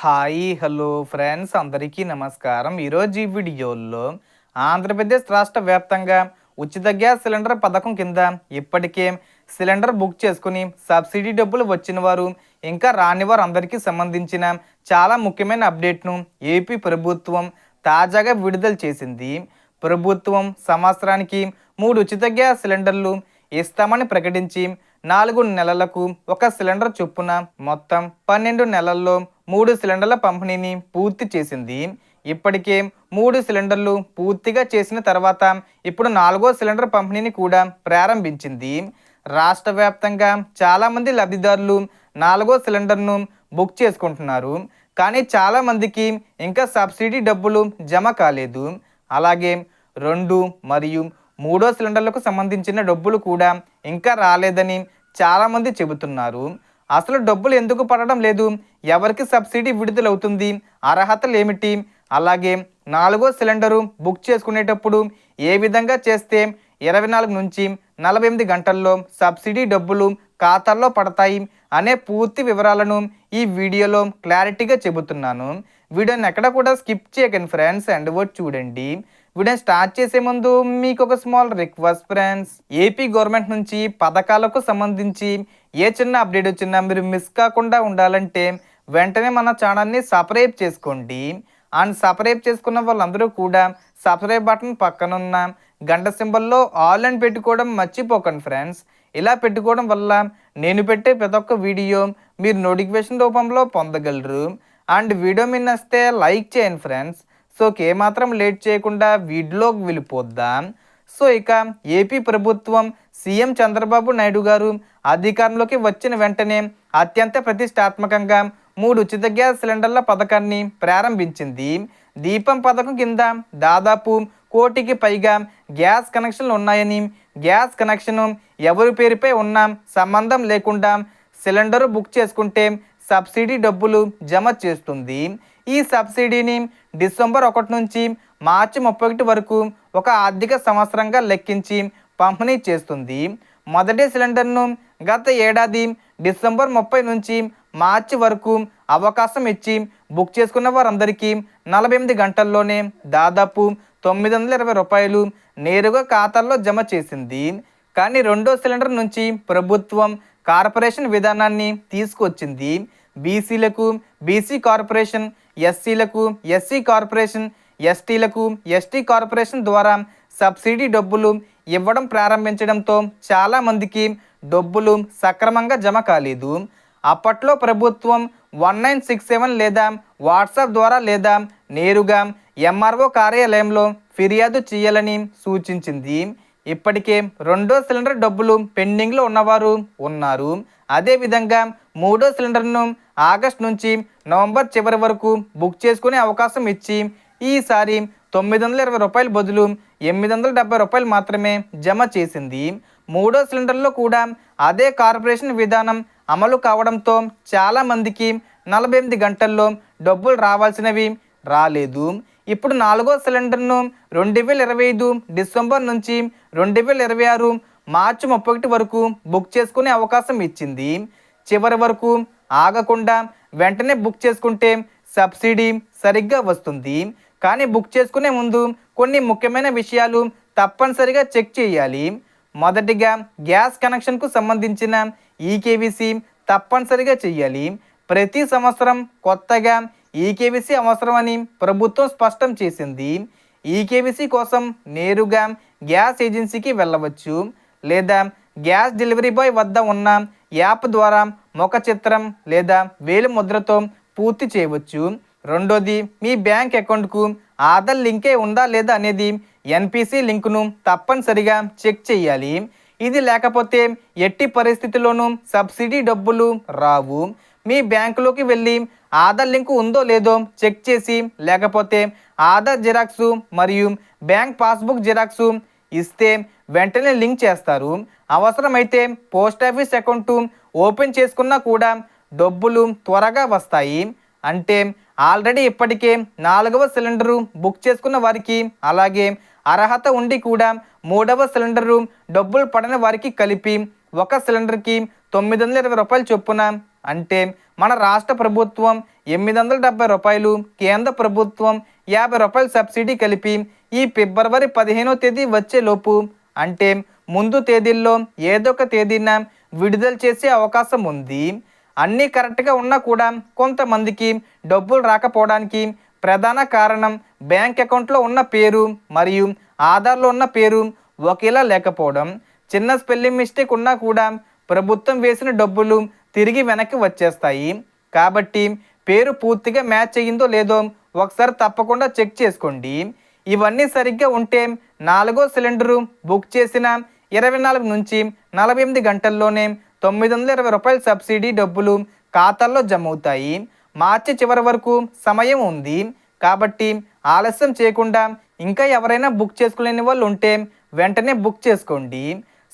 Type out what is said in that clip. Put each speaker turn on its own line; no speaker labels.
Hi hello friends అందరికీ నమస్కారం. ఈరోజు ఈ వీడియోలో ఆంధ్రప్రదేశ్ రాష్ట్ర వ్యాప్తంగా ఉచిత గ్యాస్ సిలిండర్ పథకం కింద ఇప్పటికే సిలిండర్ బుక్ చేసుకుని సబ్సిడీ డబ్బులు వచ్చిన వారు ఇంకా రాని వారు అందరికీ సంబంధించిన చాలా ముఖ్యమైన అప్డేట్ను ఏపీ ప్రభుత్వం తాజాగా విడుదల చేసింది. ప్రభుత్వం సంవత్సరానికి మూడు ఉచిత గ్యాస్ సిలిండర్లు ఇస్తామని ప్రకటించి నాలుగు నెలలకు ఒక సిలిండర్ చొప్పున మొత్తం పన్నెండు నెలల్లో మూడు సిలిండర్ల పంపిణీని పూర్తి చేసింది. ఇప్పటికే మూడు సిలిండర్లు పూర్తిగా చేసిన తర్వాత ఇప్పుడు నాలుగో సిలిండర్ పంపిణీని కూడా ప్రారంభించింది. రాష్ట్ర వ్యాప్తంగా చాలామంది లబ్ధిదారులు నాలుగో సిలిండర్ను బుక్ చేసుకుంటున్నారు. కానీ చాలామందికి ఇంకా సబ్సిడీ డబ్బులు జమ కాలేదు. అలాగే రెండు మరియు మూడో సిలిండర్లకు సంబంధించిన డబ్బులు కూడా ఇంకా రాలేదని చాలామంది చెబుతున్నారు. అసలు డబ్బులు ఎందుకు పడడం లేదు? ఎవరికి సబ్సిడీ విడుదలవుతుంది? అర్హతలు ఏమిటి? అలాగే నాలుగో సిలిండరు బుక్ చేసుకునేటప్పుడు ఏ విధంగా చేస్తే ఇరవై నాలుగు నుంచి నలభై ఎనిమిది గంటల్లో సబ్సిడీ డబ్బులు ఖాతాల్లో పడతాయి? అనే పూర్తి వివరాలను ఈ వీడియోలో క్లారిటీగా చెబుతున్నాను. వీడియోని ఎక్కడ కూడా స్కిప్ చేయకండి ఫ్రెండ్స్. అండ్ వర్డ్ చూడండి. వీడియోని స్టార్ట్ చేసే ముందు మీకు ఒక small request friends. AP government నుంచి పథకాలకు సంబంధించి ఏ చిన్న అప్డేట్ వచ్చినా మీరు మిస్ కాకుండా ఉండాలంటే వెంటనే మన ఛానల్ని సబ్స్క్రైబ్ చేసుకోండి. అండ్ సబ్స్క్రైబ్ చేసుకున్న వాళ్ళందరూ కూడా సబ్స్క్రైబ్ బటన్ పక్కనున్న గంట సింబల్లో ఆల్ అని పెట్టుకోవడం మర్చిపోకండి ఫ్రెండ్స్. ఇలా పెట్టుకోవడం వల్ల నేను పెట్టే ప్రతి ఒక్క వీడియో మీరు నోటిఫికేషన్ రూపంలో పొందగలరు. అండ్ వీడియో మీరు నచ్చితే లైక్ చేయండి ఫ్రెండ్స్. సో ఏమాత్రం లేట్ చేయకుండా వీడియోలోకి వెళ్ళిపోద్దాం. సో ఇక ఏపీ ప్రభుత్వం సీఎం చంద్రబాబు నాయుడు గారు అధికారంలోకి వచ్చిన వెంటనే అత్యంత ప్రతిష్టాత్మకంగా మూడు ఉచిత గ్యాస్ సిలిండర్ల పథకాన్ని ప్రారంభించింది. దీపం పథకం కింద దాదాపు కోటికి పైగా గ్యాస్ కనెక్షన్లు ఉన్నాయని గ్యాస్ కనెక్షన్ ఎవరి పేరుపై ఉన్న సంబంధం లేకుండా సిలిండరు బుక్ చేసుకుంటే సబ్సిడీ డబ్బులు జమ చేస్తుంది. ఈ సబ్సిడీని డిసెంబర్ ఒకటి నుంచి మార్చి ముప్పై ఒకటి వరకు ఒక ఆర్థిక సంవత్సరంగా లెక్కించి పంపిణీ చేస్తుంది. మొదటి సిలిండర్ను గత ఏడాది డిసెంబర్ ముప్పై నుంచి మార్చి వరకు అవకాశం ఇచ్చి బుక్ చేసుకున్న వారందరికీ నలభై ఎనిమిది గంటల్లోనే దాదాపు తొమ్మిది వందల ఇరవై రూపాయలు నేరుగా ఖాతాల్లో జమ చేసింది. కానీ రెండో సిలిండర్ నుంచి ప్రభుత్వం కార్పొరేషన్ విధానాన్ని తీసుకొచ్చింది. బీసీలకు బీసీ కార్పొరేషన్ ఎస్సీలకు ఎస్సీ కార్పొరేషన్ ఎస్టీలకు ఎస్టీ కార్పొరేషన్ ద్వారా సబ్సిడీ డబ్బులు ఇవ్వడం ప్రారంభించడంతో చాలామందికి డబ్బులు సక్రమంగా జమ కాలేదు. అప్పట్లో ప్రభుత్వం వన్ నైన్ సిక్స్ సెవెన్ లేదా వాట్సాప్ ద్వారా లేదా నేరుగా ఎంఆర్ఓ కార్యాలయంలో ఫిర్యాదు చేయాలని సూచించింది. ఇప్పటికే రెండో సిలిండర్ డబ్బులు పెండింగ్లో ఉన్నవారు ఉన్నారు. అదేవిధంగా మూడో సిలిండర్ను ఆగస్ట్ నుంచి నవంబర్ చివరి వరకు బుక్ చేసుకునే అవకాశం ఇచ్చి ఈసారి తొమ్మిది వందల ఇరవై రూపాయల బదులు ఎనిమిది వందల డెబ్బై రూపాయలు మాత్రమే జమ చేసింది. మూడో సిలిండర్లో కూడా అదే కార్పొరేషన్ విధానం అమలు కావడంతో చాలామందికి నలభై ఎనిమిది గంటల్లో డబ్బులు రావాల్సినవి రాలేదు. ఇప్పుడు నాలుగో సిలిండర్ను రెండు వేల ఇరవై ఐదు డిసెంబర్ నుంచి రెండు వేల ఇరవై ఆరు మార్చి ముప్పై ఒకటి వరకు బుక్ చేసుకునే అవకాశం ఇచ్చింది. చివరి వరకు ఆగకుండా వెంటనే బుక్ చేసుకుంటే సబ్సిడీ సరిగ్గా వస్తుంది. కానీ బుక్ చేసుకునే ముందు కొన్ని ముఖ్యమైన విషయాలు తప్పనిసరిగా చెక్ చేయాలి. మొదటిగా గ్యాస్ కనెక్షన్కు సంబంధించిన ఈకేవీసీ తప్పనిసరిగా చేయాలి. ప్రతి సంవత్సరం కొత్తగా ఈకేబీసీ అవసరమని ప్రభుత్వం స్పష్టం చేసింది. ఈకేబీసీ కోసం నేరుగా గ్యాస్ ఏజెన్సీకి వెళ్ళవచ్చు. లేదా గ్యాస్ డెలివరీ బాయ్ వద్ద ఉన్న యాప్ ద్వారా ముఖ చిత్రం లేదా వేలు ముద్రతో పూర్తి చేయవచ్చు. రెండోది మీ బ్యాంక్ అకౌంట్కు ఆధార్ లింకే ఉందా లేదా అనేది ఎన్పిసి లింకును తప్పనిసరిగా చెక్ చేయాలి. ఇది లేకపోతే ఎట్టి పరిస్థితుల్లోనూ సబ్సిడీ డబ్బులు రావు. మీ బ్యాంకులోకి వెళ్ళి ఆధార్ లింకు ఉందో లేదో చెక్ చేసి లేకపోతే ఆధార్ జిరాక్సు మరియు బ్యాంక్ పాస్బుక్ జిరాక్స్ ఇస్తే వెంటనే లింక్ చేస్తారు. అవసరమైతే పోస్ట్ ఆఫీస్ అకౌంట్ ఓపెన్ చేసుకున్నా కూడా డబ్బులు త్వరగా వస్తాయి. అంటే ఆల్రెడీ ఇప్పటికే నాలుగవ సిలిండరు బుక్ చేసుకున్న వారికి అలాగే అర్హత ఉండి కూడా మూడవ సిలిండరు డబ్బులు పడని వారికి కలిపి ఒక సిలిండర్కి తొమ్మిది వందల ఇరవై రూపాయలు చొప్పున అంటే మన రాష్ట్ర ప్రభుత్వం ఎనిమిది వందల డెబ్బై రూపాయలు కేంద్ర ప్రభుత్వం యాభై రూపాయలు సబ్సిడీ కలిపి ఈ ఫిబ్రవరి పదిహేనో తేదీ వచ్చేలోపు అంటే ముందు తేదీల్లో ఏదో ఒక తేదీన విడుదల చేసే అవకాశం ఉంది. అన్నీ కరెక్ట్గా ఉన్నా కూడా కొంతమందికి డబ్బులు రాకపోవడానికి ప్రధాన కారణం బ్యాంక్ అకౌంట్లో ఉన్న పేరు మరియు ఆధార్లో ఉన్న పేరు ఒకేలా లేకపోవడం. చిన్న స్పెల్లింగ్ మిస్టేక్ ఉన్నా కూడా ప్రభుత్వం వేసిన డబ్బులు తిరిగి వెనక్కి వచ్చేస్తాయి. కాబట్టి పేరు పూర్తిగా మ్యాచ్ అయ్యిందో లేదో ఒకసారి తప్పకుండా చెక్ చేసుకోండి. ఇవన్నీ సరిగ్గా ఉంటే నాలుగో సిలిండరు బుక్ చేసిన ఇరవై నాలుగు నుంచి నలభై ఎనిమిది గంటల్లోనే తొమ్మిది వందల ఇరవై రూపాయల సబ్సిడీ డబ్బులు ఖాతాల్లో జమ అవుతాయి మార్చి చివరి వరకు సమయం ఉంది. కాబట్టి ఆలస్యం చేయకుండా ఇంకా ఎవరైనా బుక్ చేసుకోలేని వాళ్ళు ఉంటే వెంటనే బుక్ చేసుకోండి.